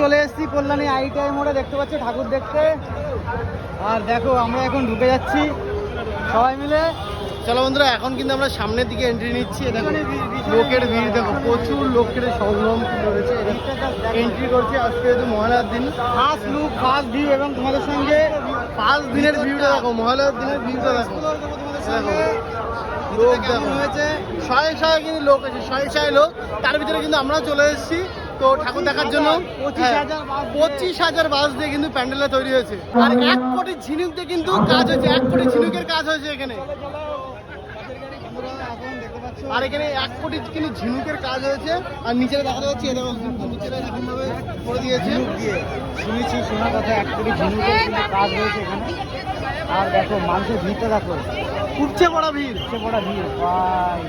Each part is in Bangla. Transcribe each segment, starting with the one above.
চলে এসেছি কল্যাণী আইটিআই মোড়ে দেখতে পাচ্ছি ঠাকুর দেখতে। আর দেখো আমরা এখন ঢুকে যাচ্ছি। সবাই মিলে। চলো বন্ধুরা এখন কিন্তু আমরা সামনের দিকে এন্ট্রি নিচ্ছি। লোকের ভিড়। দেখো প্রচুর লোকের সমাগম রয়েছে এন্ট্রি করছে আজকে যেহেতু মহালয়ার দিন। ফার্স্ট লুক ফার্স্ট ভিউ এবং তোমাদের সঙ্গে ফার্স্ট দিনের ভিড়টা দেখো মহালয়ার দিনের ভিড়টা দেখো। দেখো লোক দেখো। হয়েছে? শয়ে শয়ে কিন্তু লোক আছে শয়ে শয়ে লোক। তার ভিতরে কিন্তু আমরা চলে এসেছি। তো ঠাকুর দেখার জন্য পঁচিশ হ্যাঁ, হাজার বাস দিয়ে। কিন্তু প্যান্ডেলটা তৈরি হয়েছে। আর এক কোটি ঝিনুক দিয়ে কিন্তু কাজ হয়েছে এক কোটি ঝিনুকের কাজ হয়েছে এখানে। আর এখানে এক কোটি কিন্তু ঝিনুকের কাজ হয়েছে। আর নিচে দেখা যাচ্ছে এটা নিচে এরকম ভাবে করে দিয়েছে। শুনেছি শোনা কথা এক কোটি ঝিনুকের কাজ হয়েছে এখানে। আর দেখো মানুষের ভিড়টা দেখো। উঠছে বড় ভিড়। সে বড় ভিড়। ভাই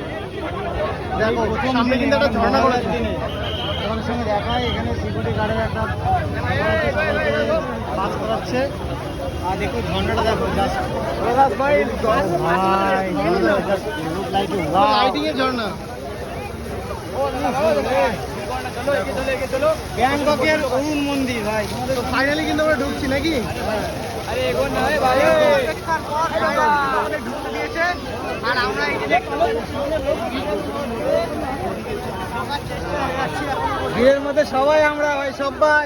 দেখো সামনে কিন্তু একটা ঝর্ণা করেছে। সঙ্গে দেখায় এখানে সিকিউরিটি গার্ডের একটা করাচ্ছে। আর দেখো দেখো ব্যাংককের অরুণ মন্দির ভাই। ফাইনালি কিন্তু আমরা ঢুকছি নাকি? আরে এগোন না ভাই। ঢুকে দিয়েছে। আর আমরা ভিড়ের মধ্যে সবাই আমরা ভাই সবাই।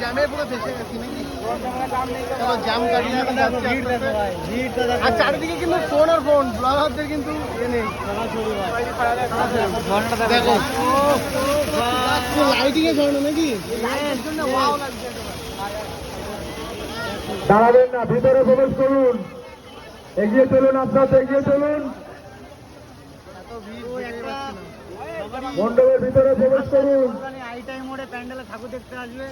জ্যামে পুরো ফেসে গেছি নাকি চলো জ্যাম কাটিয়ে এখন যাচ্ছি ভিড় দেখো ভাই ভিড়টা দেখো আর চারিদিকে কিন্তু ফোন আর ফোন ব্লগারদের কিন্তু এ নেই। দেখো। লাইটিং ঝর্ণা নাকি? দাঁড়াবেন না ভিতরে প্রবেশ করুন। এগিয়ে চলুন আপনার এগিয়ে চলুন। মণ্ডপের ভিতরে প্রবেশ করুন। আইটাই মোড়ে প্যান্ডেলে ঠাকুর দেখতে আসবে।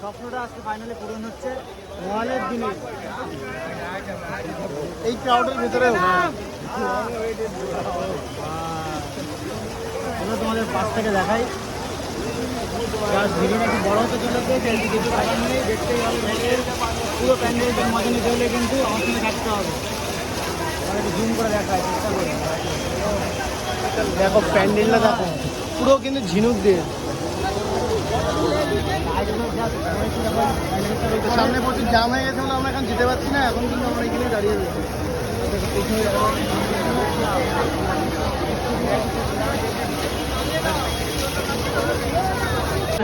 স্বপ্নটা আজকে ফাইনালি পূরণ হচ্ছে। মহালের দিনে। এই ক্রাউডের ভিতরেও এগুলো তোমাদের পাশ থেকে দেখাই। জাস্ট নাকি বড় হতে চলেছে কিছু টাকা নিয়ে দেখতেই হবে প্যান্ডেল পুরো প্যান্ডেলটার মজা নিতে হলে কিন্তু আমার সঙ্গে থাকতে হবে। আর একটু জুম করে দেখায় চেষ্টা করি। দেখো প্যান্ডেলটা দেখো। পুরো কিন্তু ঝিনুক দিয়ে। সামনে প্রচুর জাম হয়ে গেছে আমরা এখন যেতে পারছি না এখন কিন্তু আমরা এখানে দাঁড়িয়ে রয়েছি।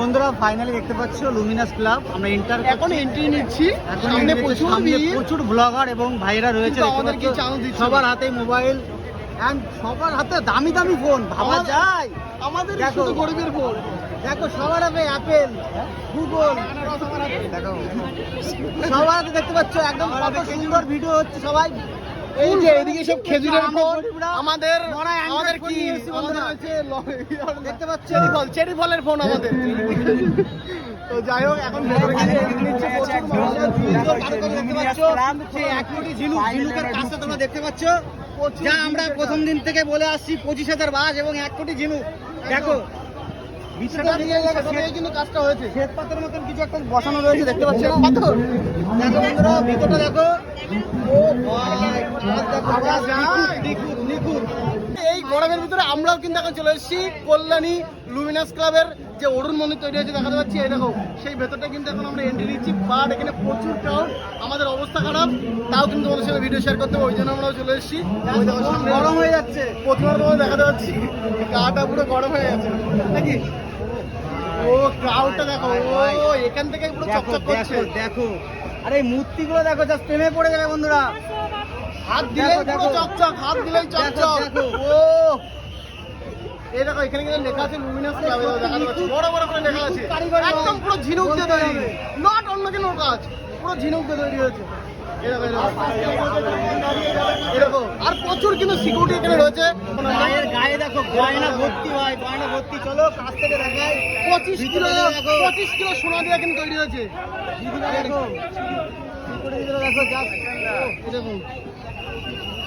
বন্ধুরা ফাইনালি দেখতে পাচ্ছ লুমিনাস ক্লাব আমরা ইন্টার এখন এন্ট্রি নিচ্ছি। এখন সামনে প্রচুর ব্লগার এবং ভাইরা রয়েছে। সবার হাতে মোবাইল সবার হাতে দামি দামি ফোন ভাবা যায়। আমাদের। শুধু গরিবের ফোন দেখো সবার হাতে অ্যাপেল গুগল দেখো সবার হাতে দেখতে পাচ্ছ একদম সুন্দর ভিডিও হচ্ছে সবাই। এই যে এদিকে সব খেজুরের আমাদের আমাদের কি দেখতে পাচ্ছ? চেরি ফল চেরি ফলের ফোন আমাদের। তো যাই হোক এখন দেখতে পাচ্ছ এক কোটি ঝিনুক ঝিনুকের কাজটা তোমরা দেখতে পাচ্ছ। যা আমরা প্রথম দিন থেকে বলে আসছি পঁচিশ হাজার বাস এবং এক কোটি ঝিনুক। দেখো কাজটা হয়েছে। মতন কিছু একটা বসানো রয়েছে দেখতে পাচ্ছি? পাথর দেখো বন্ধুরা ভিতরটা দেখো। ও ভাই দেখো এই গরমের ভিতরে আমরাও কিন্তু এখন চলে এসেছি কল্যাণী লুমিনাস ক্লাবের যে অরুণ মন্দির তৈরি হয়েছে দেখাতে পাচ্ছি এই দেখো সেই ভেতরটা কিন্তু এখন আমরা এন্ট্রি নিচ্ছি। বাট এখানে প্রচুর ক্রাউড আমাদের অবস্থা খারাপ তাও কিন্তু তোমাদের সঙ্গে ভিডিও শেয়ার করতে ওই জন্য আমরাও চলে এসেছি। গরম হয়ে যাচ্ছে। প্রথমবার তোমাদের দেখাতে পাচ্ছি গাটা পুরো গরম হয়ে গেছে। নাকি? ও ক্রাউডটা দেখো ও এখান থেকে পুরো চকচক করছে। দেখো আরে এই মূর্তিগুলো দেখো জাস্ট প্রেমে পড়ে যাবে বন্ধুরা। হাত দিলেই পুরো চকচক হাত দিলেই চকচক। ও। এই দেখো এখানে কিন্তু লেখা আছে লুমিনাস ক্লাব দেখা যাচ্ছে বড় বড় করে লেখা আছে। একদম পুরো ঝিনুক দিয়ে তৈরি। নট অন্য কোনো কাজ পুরো ঝিনুক দিয়ে তৈরি হয়েছে। আর প্রচুর কিন্তু সিকিউরিটি এখানে রয়েছে। গায়ের গায়ে দেখো গয়না ভর্তি হয় গয়না ভর্তি। চলো কাছ থেকে দেখাই। পঁচিশ কিলো। পঁচিশ কিলো সোনা দিয়ে এখানে তৈরি হয়েছে। দেখো। দেখো এই দেখুন আরে দেখো আর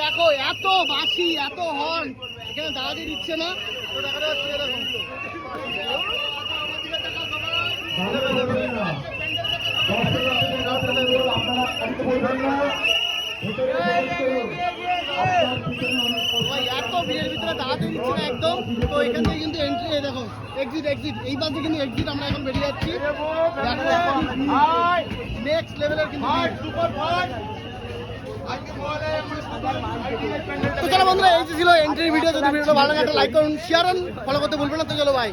দেখো এত বাঁশি এত হর্ন। এখানে দাঁড়াতে দিচ্ছে না। তো দেখা যাচ্ছে এরকম এত ভিড়ের ভিতরে দাঁড়াতে দিচ্ছে না একদম। তো এখান থেকে কিন্তু এন্ট্রি দেখো। এক্সিট এক্সিট এই পাশে কিন্তু এক্সিট আমরা এখন বেরিয়ে যাচ্ছি। নেক্সট তো চলো বন্ধুরা, এই যে ছিল এন্ট্রি ভিডিও যদি ভিডিওটা ভালো লাগে, একটা লাইক করুন শেয়ার ফলো করতে ভুলবেন না। তো চলো ভাই